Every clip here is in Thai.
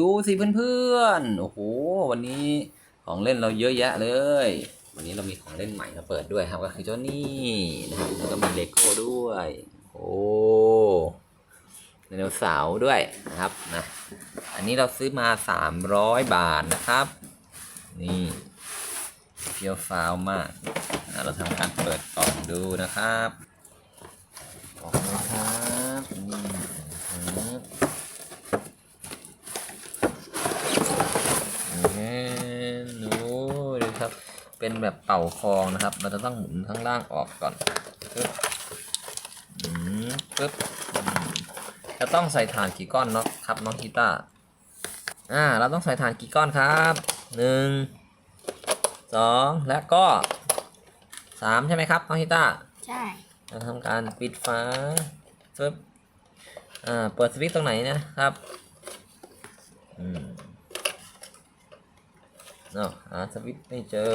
ดูสิเพื่อนๆ โอ้โห วันนี้ของเล่นเราเยอะแยะเลย วันนี้เรามีของเล่นใหม่มาเปิดด้วยครับ ก็คือเจ้านี่นะครับแล้วก็มีเลโก้ด้วย โอ้ไดโนเสาร์ด้วยนะครับนะ อันนี้เราซื้อมา 300 บาทนะครับ นี่เฟี้ยวฟ้าวมาก เราทำการเปิดกล่องดูนะครับออกเลยครับนี่ครับนี่ดูดูครับ เป็นแบบเป่าฟองนะครับ เราจะต้องหมุนข้างล่างออกก่อนปึ๊บอืมปึ๊บอืมจะต้องใส่ถ่านกี่ก้อนเนาะครับน้องกีตาร์อ่า เราต้องใส่ถ่านกี่ก้อนครับหนึ่งสองและก็สามใช่ไหมครับน้องกีตาร์ใช่เราทำการปิดฝาปึ๊บอ่า เปิดสวิตช์ตรงไหนนะครับอืมเนาะหาสวิตช์ไม่เจอ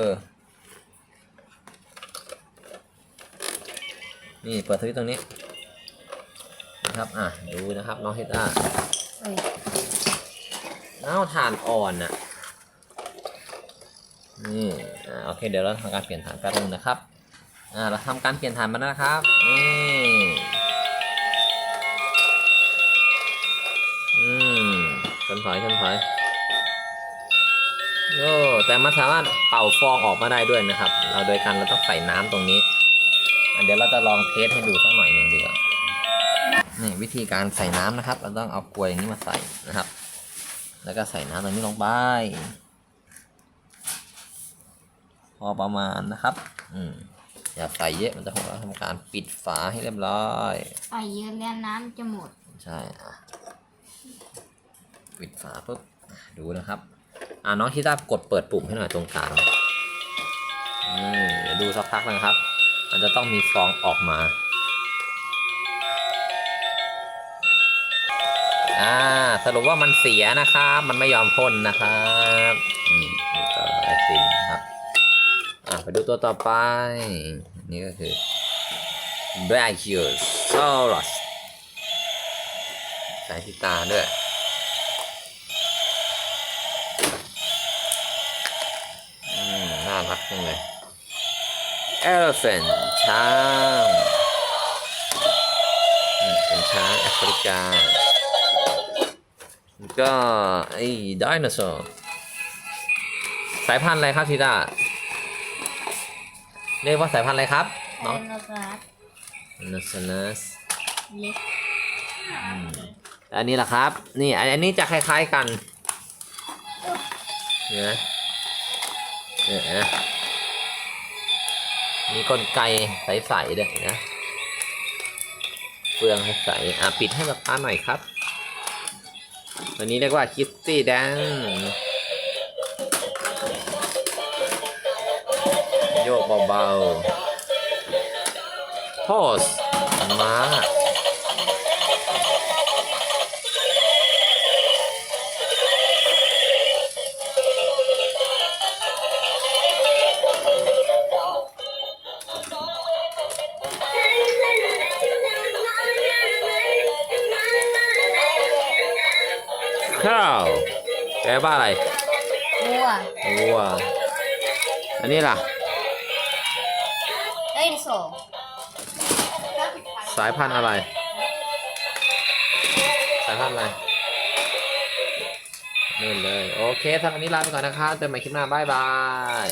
นี่เปิดสวิตตรงนี้นะครับอะดูนะครับน้องเฮต้าเอ้าถ่านอ่อนน่ะนี่อ่าโอเคเดี๋ยวเราทำการเปลี่ยนฐานแป๊บนึงนะครับอ่าเราทำการเปลี่ยนฐานมาแล้วนะครับนี่อืมชนถอยชนถอยโอ้แต่มันสามารถเป่าฟองออกมาได้ด้วยนะครับ เราโดยการเราต้องใส่น้ำตรงนี้ เดี๋ยวเราจะลองเทสให้ดูสักหน่อยหนึ่งดีกว่านี่วิธีการใส่น้ำนะครับ เราต้องเอากลวยอย่างนี้มาใส่นะครับ แล้วก็ใส่น้ำตรงนี้ลงไป พอประมาณนะครับ อืมอย่าใส่เยอะมันจะทำการปิดฝาให้เรียบร้อยใส่เยอะแล้วน้ำจะหมด ใช่อะปิดฝาปุ๊บอะดูนะครับ อ่าน้องที่ตากดเปิดปุ่มให้หน่อยตรงกลางอืมเดี๋ยวดูสักพักนะครับ มันจะต้องมีฟองออกมา อ่า สรุปว่ามันเสียนะครับ มันไม่ยอมพ่นนะครับอืมนี่ก็ไอติมครับ อ่าไปดูตัวต่อไป นี่ก็คือ Brachiosaurus ใส่ที่ตาด้วยอืมน่ารักจังเลย Elephant ช้างอืมเป็นช้างแอฟริกาแล้วก็ไอ้ไดโนเสาร์สายพันธุ์อะไรครับทีตาเรียกว่าสายพันธุ์อะไรครับไดน้องโนเสาร์ไดโนเสาร์เล็กอันนี้แหละครับ นี่อันอันนี้จะคล้าย ๆกันเห็นไหมเนี่ยนะ มีกลไกใสๆด้วยนะเฟืองใสๆอะปิดให้แบบป้าหน่อยครับตัวนี้เรียกว่าคิสตี้แดนโยกเบาๆโพสมา ข้าวแปลว่าอะไรวัววัวอันนี้ล่ะ ไดโนเสาร์สายพันธุ์อะไร สายพันธุ์อะไรนี่เลย โอเคสำหรับวันนี้ลาไปก่อนนะครับเจอกันใหม่คลิปหน้า บ๊ายบาย